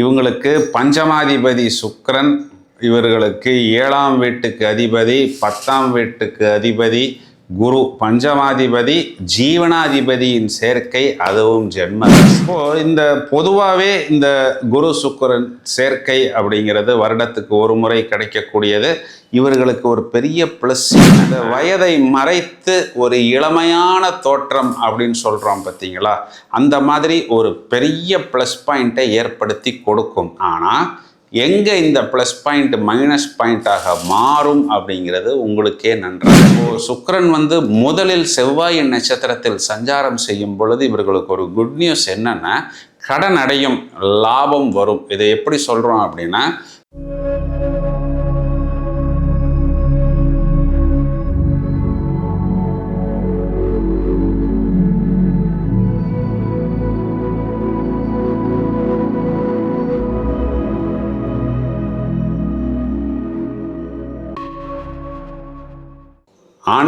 இவங்களுக்கு பஞ்சமாதிபதி சுக்கரன் இவர்களுக்கு ஏழாம் வீட்டுக்கு அதிபதி பத்தாம் வீட்டுக்கு அதிபதி குரு. பஞ்சமாதிபதி ஜீவனாதிபதியின் சேர்க்கை அதுவும் ஜென்ம. இப்போ இந்த பொதுவாகவே இந்த குரு சுக்கரன் சேர்க்கை அப்படிங்கிறது வருடத்துக்கு ஒரு முறை கிடைக்கக்கூடியது. இவர்களுக்கு ஒரு பெரிய ப்ளஸ் இந்த வயதை மறைத்து ஒரு இளமையான தோற்றம் அப்படின்னு சொல்கிறோம் பார்த்தீங்களா? அந்த மாதிரி ஒரு பெரிய ப்ளஸ் பாயிண்ட்டை ஏற்படுத்தி கொடுக்கும். ஆனால் எங்கே இந்த ப்ளஸ் பாயிண்ட் மைனஸ் பாயிண்ட்டாக மாறும் அப்படிங்கிறது உங்களுக்கே நன்றாக இப்போ சுக்கரன் வந்து முதலில் செவ்வாய் நட்சத்திரத்தில் சஞ்சாரம் செய்யும் பொழுது இவர்களுக்கு ஒரு குட் நியூஸ் என்னன்னா கடன் அடையும் லாபம் வரும். இதை எப்படி சொல்கிறோம் அப்படின்னா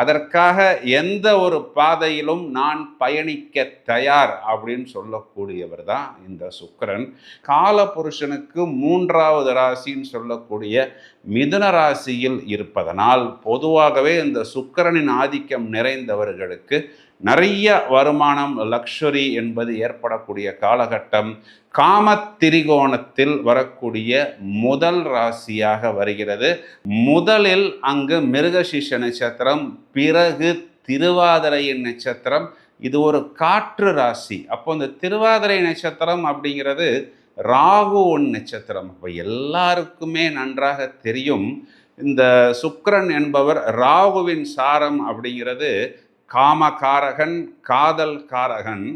அதற்காக எந்த ஒரு பாதையிலும் நான் பயணிக்க தயார் அப்படின்னு சொல்லக்கூடியவர் தான் இந்த சுக்கிரன். காலபுருஷனுக்கு மூன்றாவது ராசின்னு சொல்லக்கூடிய மிதுன ராசியில் இருப்பதனால் பொதுவாகவே இந்த சுக்கிரனின் ஆதிக்கம் நிறைந்தவர்களுக்கு நிறைய வருமானம் லக்ஷரி என்பது ஏற்படக்கூடிய காலகட்டம். காமத்திரிகோணத்தில் வரக்கூடிய முதல் ராசியாக வருகிறது. முதலில் அங்கு மிருகசிஷ நட்சத்திரம் பிறகு திருவாதிரையின் நட்சத்திரம் இது ஒரு காற்று ராசி. அப்போ இந்த திருவாதிரை நட்சத்திரம் அப்படிங்கிறது ராகுவன் நட்சத்திரம். அப்போ எல்லாருக்குமே நன்றாக தெரியும் இந்த சுக்கரன் என்பவர் ராகுவின் சாரம் அப்படிங்கிறது காமகாரகன் காதல் காரகன்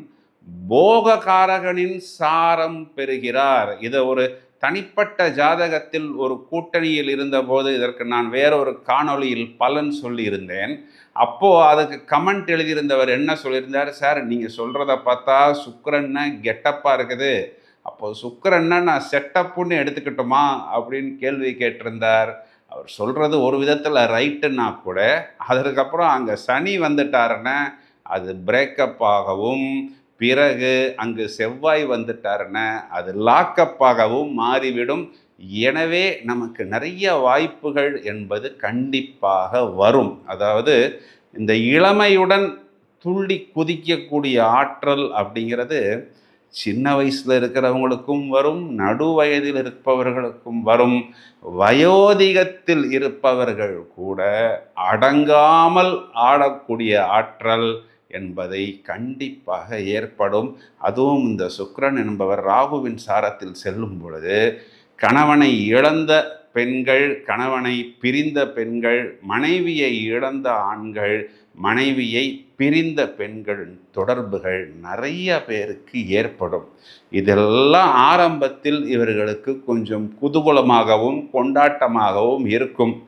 போககாரகனின் சாரம் பெறுகிறார். இதை ஒரு தனிப்பட்ட ஜாதகத்தில் ஒரு கூட்டணியில் இருந்தபோது இதற்கு நான் வேறொரு காணொளியில் பலன் சொல்லியிருந்தேன். அப்போது அதுக்கு கமெண்ட் எழுதியிருந்தவர் என்ன சொல்லியிருந்தார்? சார் நீங்கள் சொல்கிறத பார்த்தா சுக்கரன்னு கெட்டப்பாக இருக்குது. அப்போது சுக்கரன்னா நான் செட்டப்புன்னு எடுத்துக்கிட்டோமா? அப்படின்னு கேள்வி கேட்டிருந்தார். அவர் சொல்கிறது ஒரு விதத்தில் ரைட்டுன்னா கூட அதற்கப்புறம் அங்கே சனி வந்துட்டாருன்னா அது பிரேக்கப் ஆகவும் பிறகு அங்கு செவ்வாய் வந்துட்டாருன்னா அது லாக்கப்பாகவும் மாறிவிடும். எனவே நமக்கு நிறைய வாய்ப்புகள் என்பது கண்டிப்பாக வரும். அதாவது இந்த இளமையுடன் துள்ளி குதிக்கக்கூடிய ஆற்றல் அப்படிங்கிறது சின்ன வயசில் இருக்கிறவங்களுக்கும் வரும் நடு வயதில் இருப்பவர்களுக்கும் வரும். வயோதிகத்தில் இருப்பவர்கள் கூட அடங்காமல் ஆடக்கூடிய ஆற்றல் என்பதை கண்டிப்பாக ஏற்படும். அதுவும் இந்த சுக்ரன் என்பவர் ராகுவின் சாரத்தில் செல்லும் பொழுது கணவனை இழந்த பெண்கள் கணவனை பிரிந்த பெண்கள் மனைவியை இழந்த ஆண்கள் மனைவியை பிரிந்த பெண்கள் தொடர்புகள் நிறைய பேருக்கு ஏற்படும். இதெல்லாம் ஆரம்பத்தில் இவர்களுக்கு கொஞ்சம் குதூகலமாகவும் கொண்டாட்டமாகவும் இருக்கும்.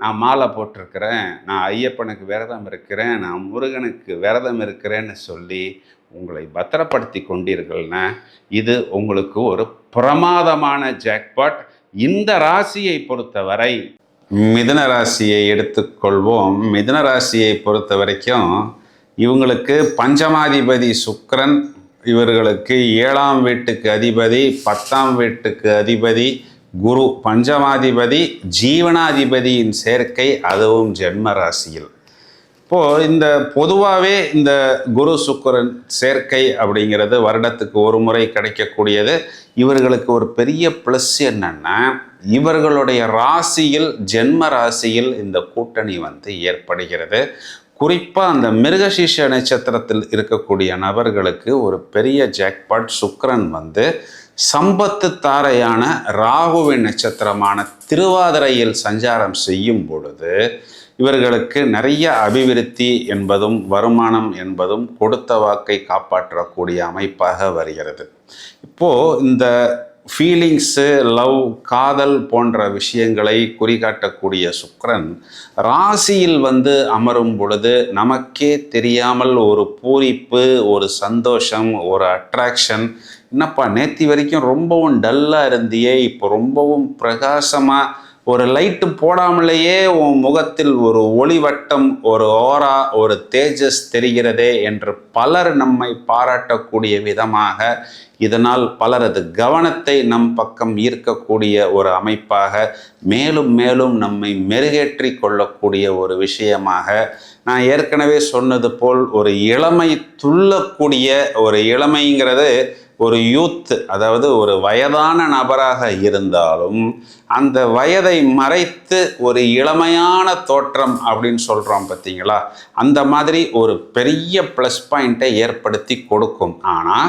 நான் மாலை போட்டிருக்கிறேன் நான் ஐயப்பனுக்கு விரதம் இருக்கிறேன் நான் முருகனுக்கு விரதம் இருக்கிறேன்னு சொல்லி உங்களை பத்திரப்படுத்தி கொண்டீர்கள்னா இது உங்களுக்கு ஒரு பிரமாதமான ஜாக்பாட் இந்த ராசியை பொறுத்தவரை மிதுன ராசியை எடுத்துக்கொள்வோம். மிதுன ராசியை பொறுத்த வரைக்கும் இவங்களுக்கு பஞ்சமாதிபதி சுக்கரன் இவர்களுக்கு ஏழாம் வீட்டுக்கு அதிபதி பத்தாம் வீட்டுக்கு அதிபதி குரு பஞ்சமாதிபதி ஜீவனாதிபதியின் சேர்க்கை அதுவும் ஜென்ம ராசியில் இப்போது இந்த பொதுவாகவே இந்த குரு சுக்கரன் சேர்க்கை அப்படிங்கிறது வருடத்துக்கு ஒரு முறை கிடைக்கக்கூடியது. இவர்களுக்கு ஒரு பெரிய ப்ளஸ் என்னென்னா இவர்களுடைய ராசியில் ஜென்ம ராசியில் இந்த கூட்டணி வந்து ஏற்படுகிறது. குறிப்பாக அந்த மிருகசீஷ நட்சத்திரத்தில் இருக்கக்கூடிய நபர்களுக்கு ஒரு பெரிய ஜாக்பாட் சுக்கரன் வந்து சம்பத்து தாரையான ராகுவின் நட்சத்திரமான திருவாதிரையில் சஞ்சாரம் செய்யும் பொழுது இவர்களுக்கு நிறைய அபிவிருத்தி என்பதும் வருமானம் என்பதும் கொடுத்த வாக்கை காப்பாற்றக்கூடிய அமைப்பாக வருகிறது. இப்போது இந்த ஃபீலிங்ஸு லவ் காதல் போன்ற விஷயங்களை குறிகாட்டக்கூடிய சுக்கரன் ராசியில் வந்து அமரும் பொழுது நமக்கே தெரியாமல் ஒரு பூரிப்பு ஒரு சந்தோஷம் ஒரு அட்ராக்ஷன் என்னப்பா நேத்தி வரைக்கும் ரொம்பவும் டல்லாக இருந்தியே இப்போ ரொம்பவும் பிரகாசமாக ஒரு லைட்டு போடாமலேயே உன் முகத்தில் ஒரு ஒளிவட்டம் ஒரு ஓரா ஒரு தேஜஸ் தெரிகிறதே என்று பலர் நம்மை பாராட்டக்கூடிய விதமாக இதனால் பலரது கவனத்தை நம் பக்கம் ஈர்க்கக்கூடிய ஒரு அமைப்பாக மேலும் மேலும் நம்மை மெருகேற்றி கொள்ளக்கூடிய ஒரு விஷயமாக நான் ஏற்கனவே சொன்னது போல் ஒரு இளமை துள்ளக்கூடிய ஒரு இளமைங்கிறது ஒரு யூத் அதாவது ஒரு வயதான நபராக இருந்தாலும் அந்த வயதை மறைத்து ஒரு இளமையான தோற்றம் அப்படின்னு சொல்கிறோம் பார்த்தீங்களா? அந்த மாதிரி ஒரு பெரிய ப்ளஸ் பாயிண்ட்டை ஏற்படுத்தி கொடுக்கும். ஆனால்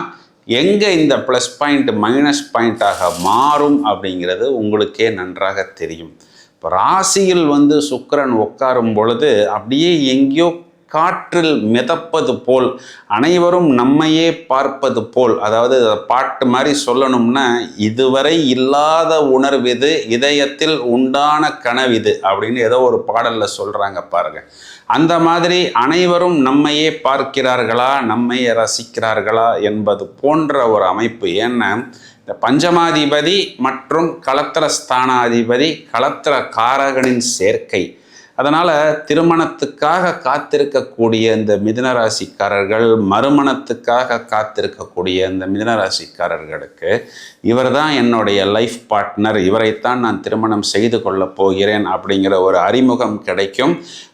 எங்கே இந்த ப்ளஸ் பாயிண்ட் மைனஸ் பாயிண்ட்டாக மாறும் அப்படிங்கிறது உங்களுக்கே நன்றாக தெரியும். இப்போ ராசியில் வந்து சுக்கிரன் உட்காரும் பொழுது அப்படியே எங்கேயோ காற்றில் மிதப்பது போல் அனைவரும் நம்மையே பார்ப்பது போல். அதாவது பாட்டு மாதிரி சொல்லணும்னா இதுவரை இல்லாத உணர்வு இது இதயத்தில் உண்டான கனவிது அப்படின்னு ஏதோ ஒரு பாடலில் சொல்கிறாங்க பாருங்க. அந்த மாதிரி அனைவரும் நம்மையே பார்க்கிறார்களா நம்மையே ரசிக்கிறார்களா என்பது போன்ற ஒரு அமைப்பு. ஏன்னா இந்த பஞ்சமாதிபதி மற்றும் களத்திர ஸ்தானாதிபதி களத்திர காரகனின் சேர்க்கை. அதனால் திருமணத்துக்காக காத்திருக்கக்கூடிய இந்த மிதனராசிக்காரர்கள் மறுமணத்துக்காக காத்திருக்கக்கூடிய இந்த மிதனராசிக்காரர்களுக்கு இவர் தான் என்னுடைய லைஃப் பார்ட்னர் இவரைத்தான் நான் திருமணம் செய்து கொள்ளப் போகிறேன் அப்படிங்கிற ஒரு அறிமுகம் கிடைக்கும்.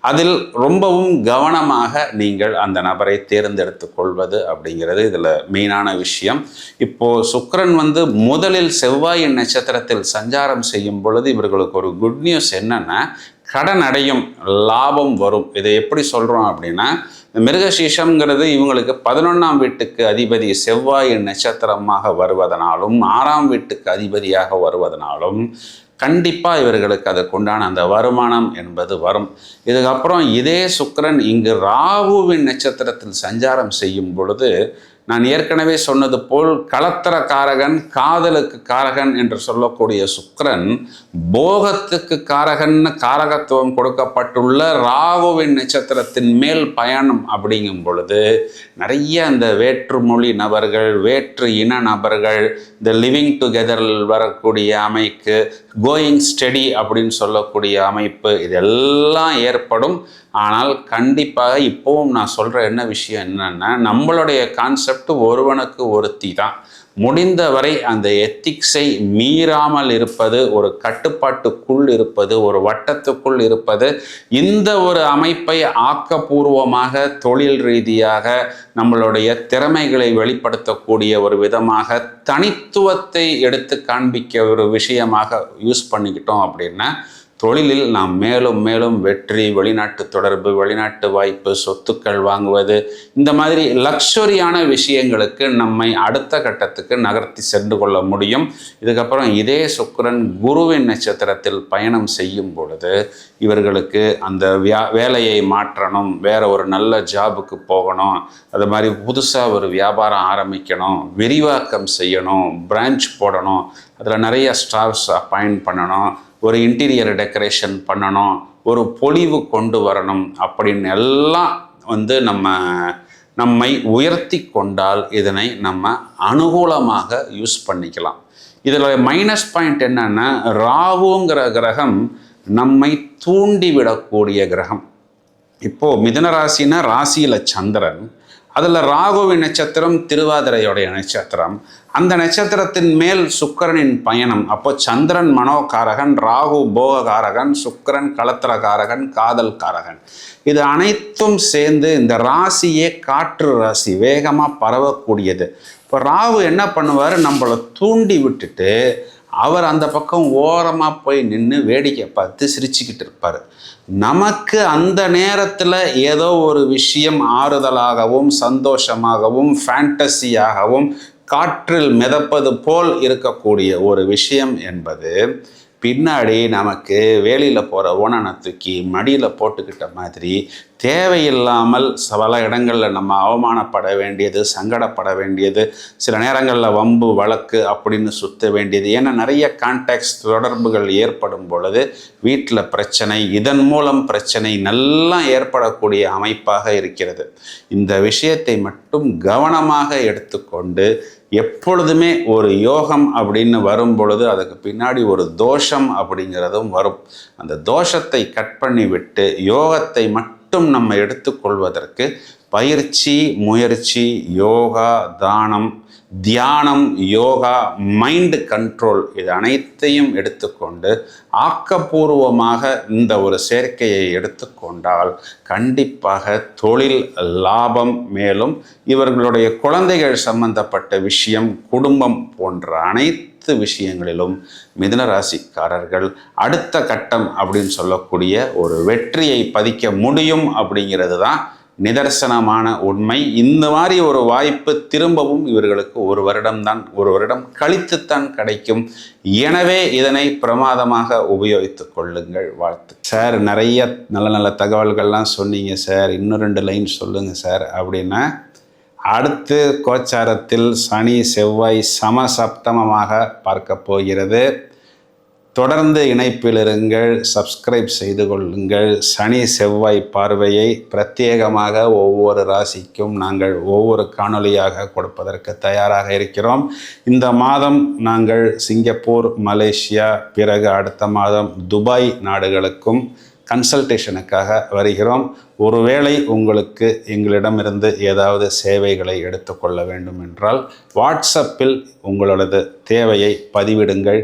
அதில் ரொம்பவும் கவனமாக நீங்கள் அந்த நபரை தேர்ந்தெடுத்து கொள்வது அப்படிங்கிறது இதில் மெயினான விஷயம். இப்போது சுக்கரன் வந்து முதலில் செவ்வாயின் நட்சத்திரத்தில் சஞ்சாரம் செய்யும் பொழுது இவர்களுக்கு ஒரு குட் நியூஸ் என்னென்னா கடன் அடையும் லாபம் வரும். இதை எப்படி சொல்கிறோம் அப்படின்னா மிருகசீஷம்ங்கிறது இவங்களுக்கு பதினொன்றாம் வீட்டுக்கு அதிபதி செவ்வாய் நட்சத்திரமாக வருவதனாலும் ஆறாம் வீட்டுக்கு அதிபதியாக வருவதனாலும் கண்டிப்பாக இவர்களுக்கு அதற்குண்டான அந்த வருமானம் என்பது வரும். இதுக்கப்புறம் இதே சுக்கரன் இங்கு ராகுவின் நட்சத்திரத்தில் சஞ்சாரம் செய்யும் பொழுது நான் ஏற்கனவே சொன்னது போல் களத்திர காரகன் காதலுக்கு காரகன் என்று சொல்லக்கூடிய சுக்கரன் போகத்துக்கு காரகன்னு காரகத்துவம் கொடுக்கப்பட்டுள்ள ராகுவின் நட்சத்திரத்தின் மேல் பயணம் அப்படிங்கும் பொழுது நிறைய அந்த வேற்று மொழி நபர்கள் வேற்று இன நபர்கள் இந்த லிவிங் டுகெதரில் வரக்கூடிய அமைப்பு கோயிங் ஸ்டடி அப்படின்னு சொல்லக்கூடிய அமைப்பு இதெல்லாம் ஏற்படும். ஆனால் கண்டிப்பாக இப்போவும் நான் சொல்கிற என்ன விஷயம் என்னென்னா நம்மளுடைய கான்செப்ட் ஒருவனுக்கு ஒருத்தி தான் முடிந்தவரை அந்த எத்திக்ஸை மீறாமல் இருப்பது ஒரு கட்டுப்பாட்டுக்குள் இருப்பது ஒரு வட்டத்துக்குள் இருப்பது இந்த ஒரு அமைப்பை ஆக்கப்பூர்வமாக தொழில் ரீதியாக நம்மளுடைய திறமைகளை வெளிப்படுத்தக்கூடிய ஒரு விதமாக தனித்துவத்தை எடுத்து காண்பிக்க ஒரு விஷயமாக யூஸ் பண்ணிக்கிட்டோம் அப்படின்னா தொழிலில் நாம் மேலும் மேலும் வெற்றி வெளிநாட்டு தொடர்பு வெளிநாட்டு வாய்ப்பு சொத்துக்கள் வாங்குவது இந்த மாதிரி லக்ஸரியான விஷயங்களுக்கு நம்மை அடுத்த கட்டத்துக்கு நகர்த்தி சென்று கொள்ள முடியும். இதுக்கப்புறம் இதே சுக்கரன் குருவின் நட்சத்திரத்தில் பயணம் செய்யும் பொழுது இவர்களுக்கு அந்த வியா வேலையை மாற்றணும் வேற ஒரு நல்ல ஜாபுக்கு போகணும் அது மாதிரி புதுசாக ஒரு வியாபாரம் ஆரம்பிக்கணும் விரிவாக்கம் செய்யணும் பிரான்ச் போடணும் அதில் நிறைய ஸ்டாஃப்ஸ் அப்பாயிண்ட் பண்ணணும் ஒரு இன்டீரியர் டெக்கரேஷன் பண்ணணும் ஒரு பொலிவு கொண்டு வரணும் அப்படின்னு எல்லாம் வந்து நம்ம நம்மை உயர்த்தி கொண்டால் இதனை நம்ம அனுகூலமாக யூஸ் பண்ணிக்கலாம். இதில் மைனஸ் பாயிண்ட் என்னன்னா ராகுங்கிற கிரகம் நம்மை தூண்டிவிடக்கூடிய கிரகம். இப்போது மிதன ராசினா ராசியில் சந்திரன் அதில் ராகுவின் நட்சத்திரம் திருவாதிரையுடைய நட்சத்திரம் அந்த நட்சத்திரத்தின் மேல் சுக்கரனின் பயணம். அப்போ சந்திரன் மனோகாரகன் ராகு போககாரகன் சுக்கரன் களத்திரகாரகன் காதல் காரகன். இது அனைத்தும் சேர்ந்து இந்த ராசியே காற்று ராசி வேகமாக பரவக்கூடியது. இப்போ ராகு என்ன பண்ணுவார்? நம்மளை தூண்டி விட்டுட்டு அவர் அந்த பக்கம் ஓரமாக போய் நின்று வேடிக்கை பார்த்து சிரிச்சுக்கிட்டு இருப்பார். நமக்கு அந்த நேரத்தில் ஏதோ ஒரு விஷயம் ஆறுதலாகவும் சந்தோஷமாகவும் ஃபேண்டசியாகவும் காற்றில் மிதப்பது போல் இருக்கக்கூடிய ஒரு விஷயம் என்பது பின்னாடி நமக்கு வேலியில் போகிற ஓனனை தூக்கி மடியில் போட்டுக்கிட்ட மாதிரி தேவையில்லாமல் பல இடங்களில் நம்ம அவமானப்பட வேண்டியது சங்கடப்பட வேண்டியது சில நேரங்களில் வம்பு வழக்கு அப்படின்னு சுத்த வேண்டியது. ஏன்னா நிறைய கான்டாக்ட்ஸ் தொடர்புகள் ஏற்படும் பொழுது வீட்டில் பிரச்சனை இதன் மூலம் பிரச்சனை நல்லா ஏற்படக்கூடிய அமைப்பாக இருக்கிறது. இந்த விஷயத்தை மட்டும் கவனமாக எடுத்துக்கொண்டு எப்பொழுதுமே ஒரு யோகம் அப்படின்னு வரும் பொழுது அதுக்கு பின்னாடி ஒரு தோஷம் அப்படிங்கிறதும் வரும். அந்த தோஷத்தை கட் பண்ணி விட்டு யோகத்தை மட்டும் நம்ம எடுத்துக்கொள்வதற்கு பயிற்சி முயற்சி யோகா தானம் தியானம் யோகா மைண்டு கண்ட்ரோல் இது அனைத்தையும் எடுத்துக்கொண்டு ஆக்கப்பூர்வமாக இந்த ஒரு சேர்க்கையை எடுத்துக்கொண்டால் கண்டிப்பாக தொழில் லாபம் மேலும் இவர்களுடைய குழந்தைகள் சம்பந்தப்பட்ட விஷயம் குடும்பம் போன்ற அனைத்து விஷயங்களிலும் மிதனராசிக்காரர்கள் அடுத்த கட்டம் அப்படின்னு சொல்லக்கூடிய ஒரு வெற்றியை பதிக்க முடியும் அப்படிங்கிறது தான் நிதர்சனமான உண்மை. இந்த மாதிரி ஒரு வாய்ப்பு திரும்பவும் இவர்களுக்கு ஒரு வருடம்தான் ஒரு வருடம் கழித்துத்தான் கிடைக்கும். எனவே இதனை பிரமாதமாக உபயோகித்துக் கொள்ளுங்கள். வாழ்த்து. சார் நிறைய நல்ல நல்ல தகவல்கள்லாம் சொன்னீங்க சார். இன்னும் ரெண்டு லைன் சொல்லுங்கள் சார் அப்படின்னா அடுத்து கோச்சாரத்தில் சனி செவ்வாய் சமசப்தமமாக பார்க்க போகிறது. தொடர்ந்து இணைப்பில் இருங்கள் சப்ஸ்கிரைப் செய்து கொள்ளுங்கள். சனி செவ்வாய் பார்வையை பிரத்யேகமாக ஒவ்வொரு ராசிக்கும் நாங்கள் ஒவ்வொரு காணொளியாக கொடுப்பதற்கு தயாராக இருக்கிறோம். இந்த மாதம் நாங்கள் சிங்கப்பூர் மலேசியா பிறகு அடுத்த மாதம் துபாய் நாடுகளுக்கும் கன்சல்டேஷனுக்காக வருகிறோம். ஒருவேளை உங்களுக்கு எங்களிடமிருந்து ஏதாவது சேவைகளை எடுத்துக்கொள்ள வேண்டும் என்றால் வாட்ஸ்அப்பில் உங்களது தேவையை பதிவிடுங்கள்.